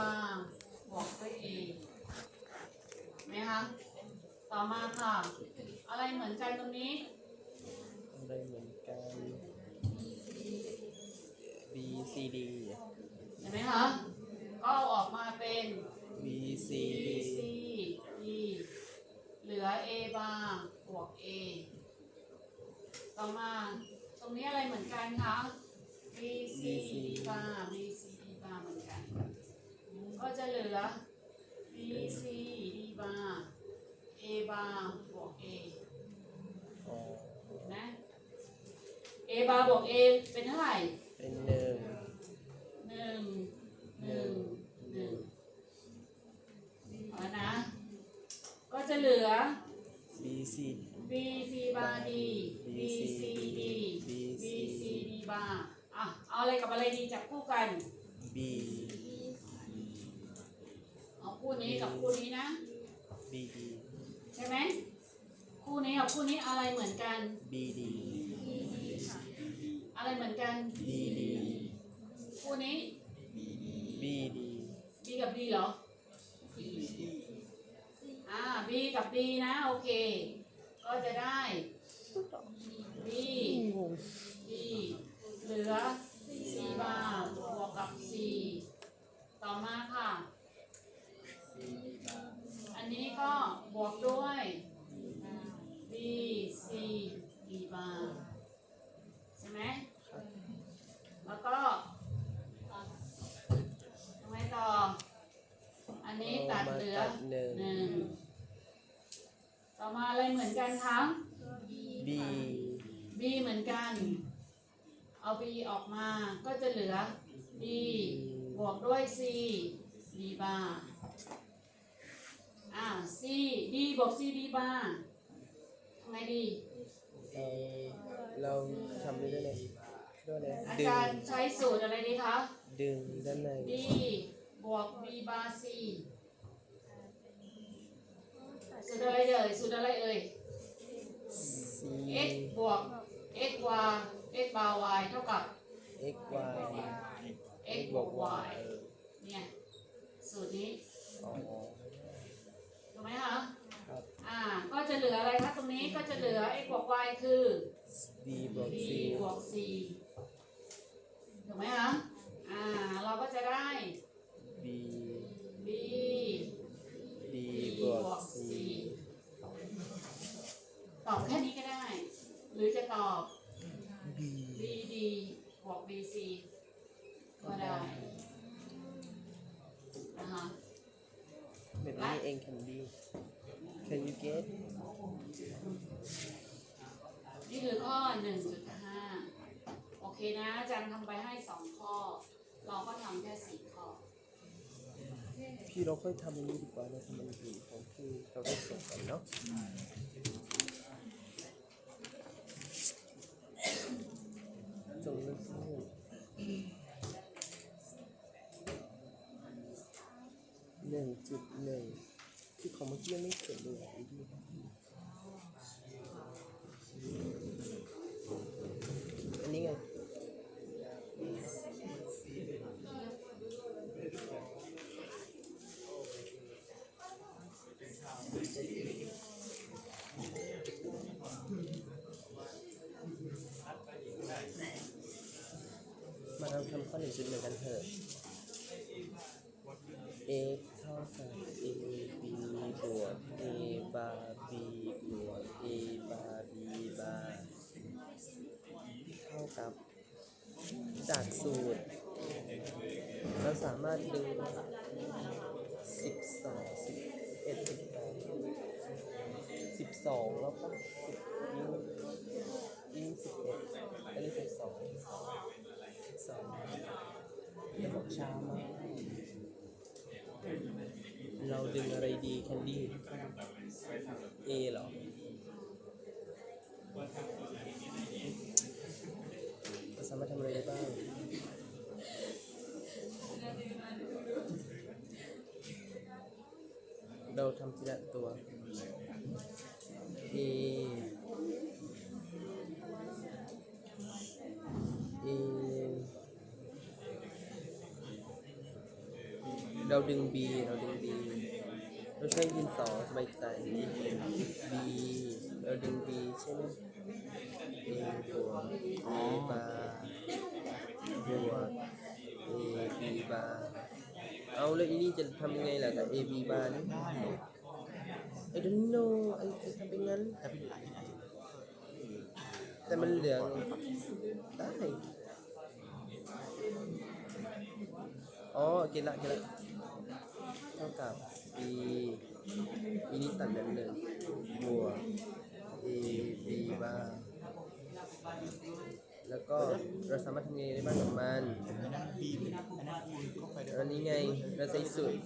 บาร์บวกด้วย A ไหมคะ ต่อมาค่ะ อะไรเหมือนกันตรงนี้ อะไรเหมือนกัน B C D เห็นไหมคะ ก็เอาออกมาเป็น B C B D C D เหลือ A บาร์บวก A ต่อมา ตรงนี้อะไรเหมือนกันคะ B C D บาร์ B C D บาร์เหมือนกัน ก็จะเหลือ B C D บาร์ A บาร์บวก A อ๋อนะ A บาร์บวก A เป็นเท่าไหร่เป็นหนึ่งหนึ่งหนึ่งหนึ่งเอาละนะ ก็จะเหลือ B C B C บาร์ D B C D B B C C D บาร์อะ เอาอะไรกับอะไรดีจับคู่กัน B เอา คู่นี้กับคู่นี้นะ B D ใช่ไหมคู่นี้กับคู่นี้อะไรเหมือนกัน B D อะไรเหมือนกัน B D คู่นี้ B D B กับ D เหรออ่า B กับ D นะโอเค ก็จะได้ B B เหลือ C บาร์บวกกับ C ต่อมาค่ะอั นนี้ก็บวกด้วย B C D บาร์ใช่ไหมแล้วก็ทำไมต่อ อันนี้ตัดเหลือเอามาตัดหนึ่งหนึ่งต่อมาอะไรเหมือนกันคะ B B เหมือนกัน เอา B ออกมาก็จะเหลือ D บวกด้วย C D บาร์ อ่า C D บวก C D บาร์ทำไงดี เราเราทำด้วยเลยด้วยเลยอาดึจางรย์ใช้สูตรอะไรดีคะ ดึงด้านใน D บวก B บาร์ C สูตรอะไรเอ่ย สูตรอะไรเอ่ย C x บวก x y x บาร์ y เท่ากับ X Y x บวก y เนี่ย สูตรนี้ อ๋อ ถูกไหมคะครับอ่า ก็จะเหลืออะไรคะตรงนี้ก็จะเหลือ x บวก y คือ D บวก b C บวก c ถูกไหมคะอ่า เราก็จะได้ B b D b บบววกก C c ตอบแค่นี้ก็ได้ หรือจะตอบ B b d บวก b c แบบนี้เอง can be can you get นี่คือข้อ 1.5 โอเคนะอาจารย์ทำไปให้ 2 ข้อ เราก็ทำแค่ 4 ข้อ พี่เราค่อยทำอันนี้ดีกว่าเราทำอันอื่นของพี่เราได้ส่งกันเนาะส่งเรื่อง จุดหนึ่งที่ของเมื่อกี้ไม่เสร็จเลยดีอันนี้ไงมาทำทำข้อหนึ่งจุดหนึ่งกันเถอะ a เท่ากับ a b บวก a บาร์ b บวก a บาร์ b บาเท่ากับ จากสูตร เราสามารถดูสิบสองสิบเอ็ดสิบสองสิบสองแล้วก็สิบยิ่งยิ่งสิบเอ็ดอันนี้สิบสองสิบสองจะบอกช้ามาก ดึงอะไรดีแคนดี้ A เหรอเราสามารถทำอะไรได้บ้างเราทำทีละตัว A A B เราดึง B เราดึง เราใช้ดินสอสบายใจ B เราดึง B ใช่ไหม A บวก A บาร์บวก A B บาร์เอาแล้วอีนี่จะทำยังไงล่ะกับ A B บาร์นี่ได้ I don't know ไอ้ไอ้ทำเป็นงั้น แต่เป็นอาจจะแต่มันเหลืองได้อ๋อเกินละเกินละเท่ากับ b b นี้ตัดแบบหนึ่งบวก a b บ้างแล้วก็เราสามารถทำงไงได้บ้างกับมันอันนั้นบีมอันนั้นคูณเข้าไปด้วยอันนี้ไง เราใช้สูตร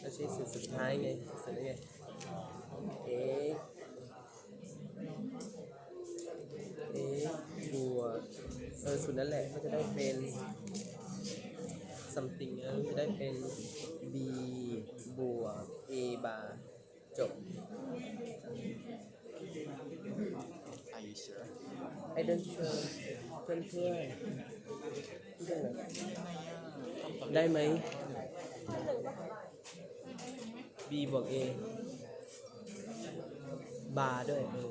เราใช้สูตรสุดท้ายไงสุดนี้ไง x x บวกเออสูตรนั่นแหละก็จะได้เป็น something เออจะได้เป็น b บวก a บาร์จบไอเชื่อ I don't sure เพื่อนเพื่อนเพื่อนได้ไหม b บวก a บาร์ด้วยเออ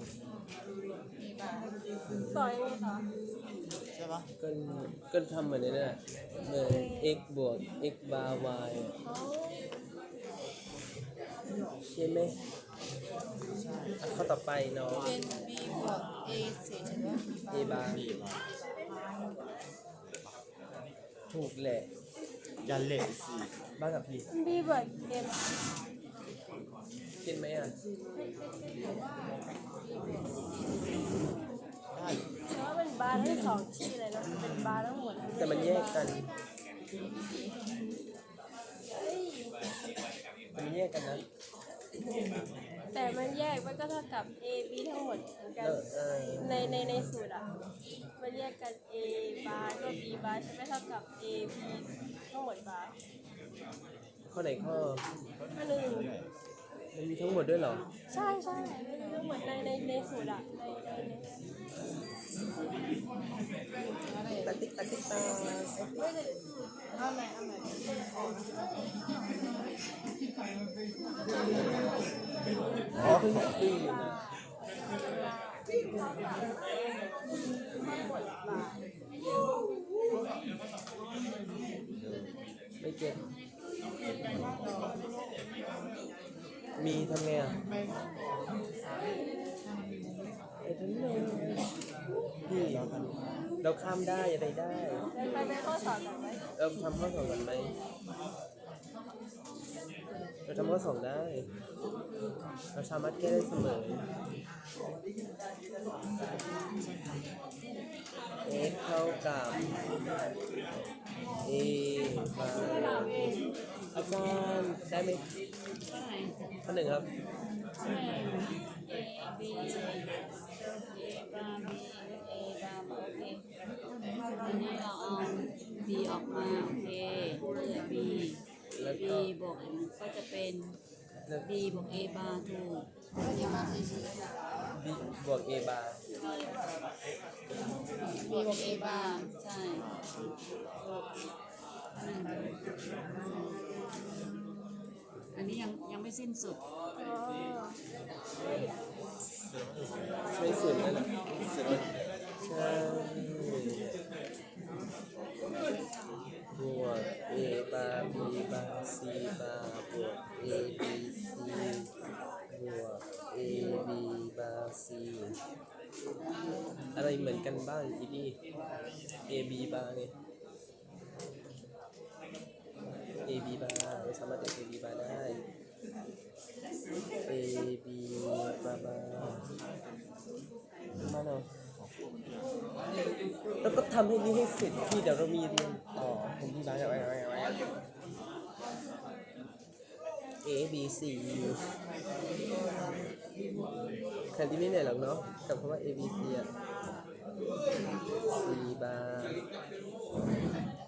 ต่อยไงต่อใช่ปะก็ก็ทำเหมือนนี่นน่ะเหมือน x บวก x บาร์ y อะเขา ใช่ไหมอะข้อต่อไปเนาะเป็น B บวก A เศษใช่ไหม a บาร์บีมาถูกแหละยันเลขสี่บ้างกับพี่ B บวก M เก็นไหมอะ ได้แต่ว่าเป็นบาร์ทั้งสองที่เลยนะเป็นบาร์ทั้งหมดแต่มันแยกกันเฮ้ยแต่มันแยกกันนะ แต่มันแยกมันก็เท่ากับ A B ทั้งหมดเหมือนกันเออเออในในในสูตรอะมันแยกกัน A บาร์ก็ B บาร์ใช่ไหมเท่ากับ A B ทั้งหมดบาร์ข้อไหนข้ออันหนึ่งมันมีทั้งหมดด้วยเหรอ ใช่ใช่ทั้งหมดในในในสูตรอะในในใน ตักติ๊กตักติ๊กตาเอาใหม่เอาใหม่อ๋อตีไม่เก็ตมีทำไงอะ ไอ้ทั้งนั้นพี่เราข้ามได้อะไรได้ ไปไปข้อสอบกันไหมเราทำข้อสองกันไหมเราทำข้อสองได้ เราสามารถแก้ได้เสมอ x เท่ากับ a บาอาจารย์ได้ไหมข้อหนึ่งครับ นนี้เราเอา B ออกมาโอเคเหลือ B แล้ว B บวกก็จะเป็นแล้ว B บวก A บาร์ถูก b บวก a บาร์ B บวก A บาร์ใช่อืมอันนี้ยังยังไม่สิ้นสุด อ๋อ ไม่สุดนั่นแหละเสร็จแล้วใช่บวก a บาร์ b บาร์ c บาร์บวก a b c บวก a b บาร์ c อะไรเหมือนกันบ้างอีนี่ a b บาร์ไง a b บาร์เราสามารถเรียก a b บาร์ได้ a b บ มาเนาะแล้วก็ทำให้นี้ให้เสร็จพี่เดี๋ยวเรามีเรียนต่อผม b บาร์ไว้ไว้ไว้ A B C แทนที่ไม่เหนื่อยหรอกเนาะกับคำว่า A B C อะ C บาร์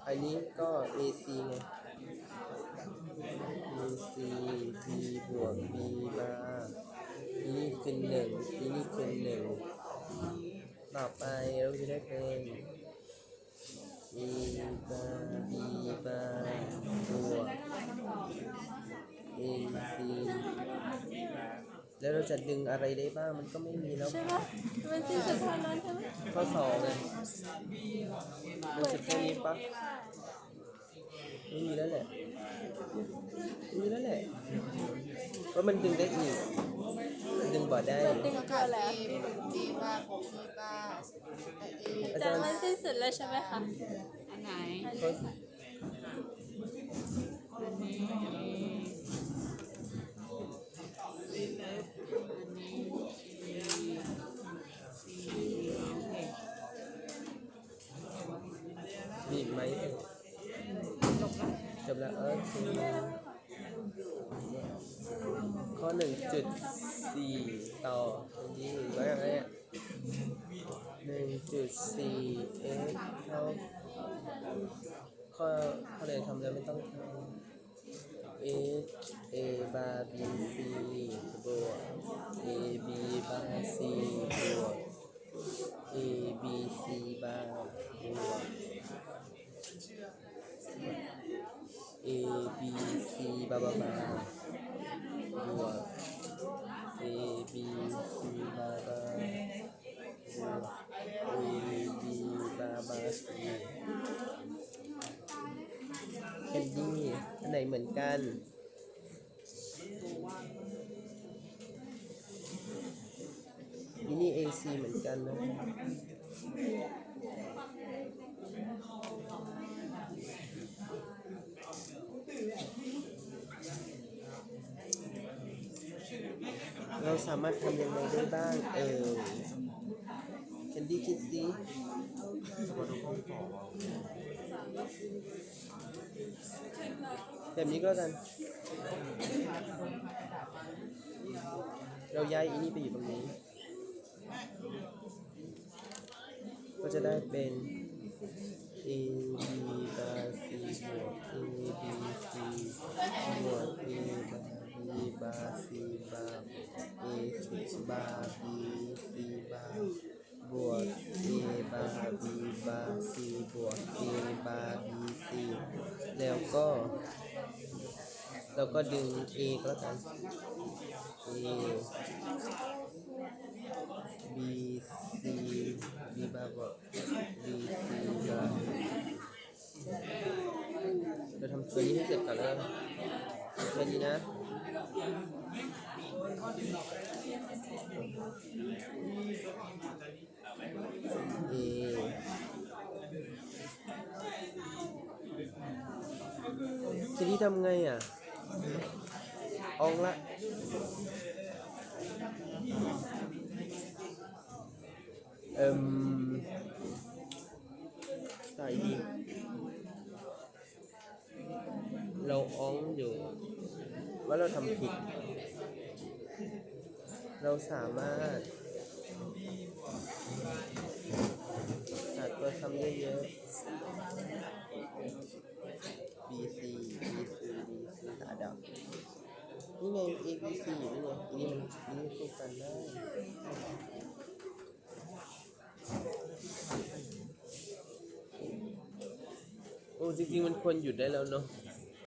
อันนี้ก็ A C ไง A C B บวก B บาร์ นี่คือหนึ่งอีนี่คือหนึ่งต่อไปเราจะได้เพลงอีบาอีบาบวกเอซีแล้วเราจะดึงอะไรได้บ้างมันก็ไม่มีแล้วใช่ปะมันสิ้นสุดเท่นั้นใช่ไหมข้อสองเลยมันสุดแค่นี้ปะไม่มีแล้วแหละไม่มีแล้วแหละเพราะมันดึงได้อีก ดึงบ่ได้มันดึงตัวแล้วเอบ้าบวกเอบ้าแต่เออาแต่จารย์มันสิ้นสุดแล้วใช่ไหมคะอันไหนอันนี้ค่ะอันนี้เออันนี้เอซีโอเคมีอีกไหมจบแล้วเออ ข้อหนึ่งจุดสี่ต่อตรงนี้ว่าอย่างไรอะหนึ่งจุดสี่เอ็กเท่าข้อข้อใดทำแล้วไม่ต้องทำ h a บาร์ b c บวก a b บาร์ c บวก a b c บาร์บวก A B C บาบาบาบวก A B C บาบาบวก A B บาบา C แคนดี้อันไหนเหมือนกันนี่นี่ AC เหมือนกันนะ เราสามารถทำยังไงได้บ้างเออแคนดี้คิดสิแบบนี้ก็แล้วกัน เราย้ายอีนี่ไปอยู่ตรงนี้ ก็จะได้เป็น A B บา C บวก A B C บวก A บา B บา C บา A สิบบา B C บาบวก A บา B บา C บวก A บา B C แล้วก็เราก็ดึง A ก็แล้วกัน A B C B บาบวก B C บาเราทำตัวนี้ให้เสร็จก่อนแล้วกันแค่นี้นะ ทีนี้ทำไงอะอองละเอ่ม เราสามารถหาตัวซ้ำเยอะๆ B C B C B C หาดาวนี่ไง A B C อยู่นี่ไงอันนี้มันอันนี้คู่กันได้โอ้จริงๆมันควรหยุดได้แล้วเนาะ